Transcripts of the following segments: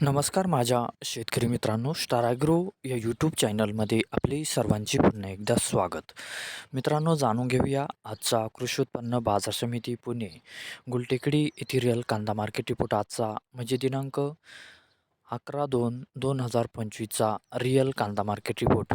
नमस्कार माझ्या शेतकरी मित्रांनो स्टाराग्रो या यूट्यूब चॅनलमध्ये आपले सर्वांचे पुन्हा एकदा स्वागत. मित्रांनो जाणून घेऊया आजचा कृषी उत्पन्न बाजार समिती पुणे गुलटेकडी इथिरियल कांदा मार्केट रिपोर्ट आजचा म्हणजे दिनांक अकरा दोन दोन हजार पंचवीसचा रिअल कांदा मार्केट रिपोर्ट.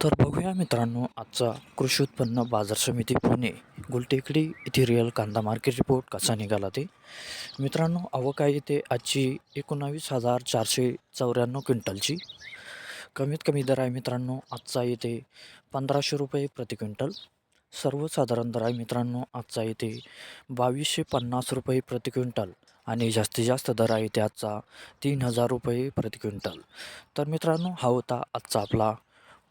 तर बघूया मित्रांनो आजचा कृषी उत्पन्न बाजार समिती पुणे गुलटेकडी इथे रिअल कांदा मार्केट रिपोर्ट कसा निघाला ते. मित्रांनो आवक आहे ते आजची एकोणावीस हजार चारशे चौऱ्याण्णव क्विंटलची. कमीत कमी दर आहे मित्रांनो आजचा येते पंधराशे रुपये प्रति क्विंटल. सर्वसाधारण दर आहे मित्रांनो आजचा येते बावीसशे पन्नास रुपये प्रति क्विंटल आणि जास्तीत जास्त दर आहे ते आजचा तीन हजार रुपये प्रति क्विंटल. तर मित्रांनो हा होता आजचा आपला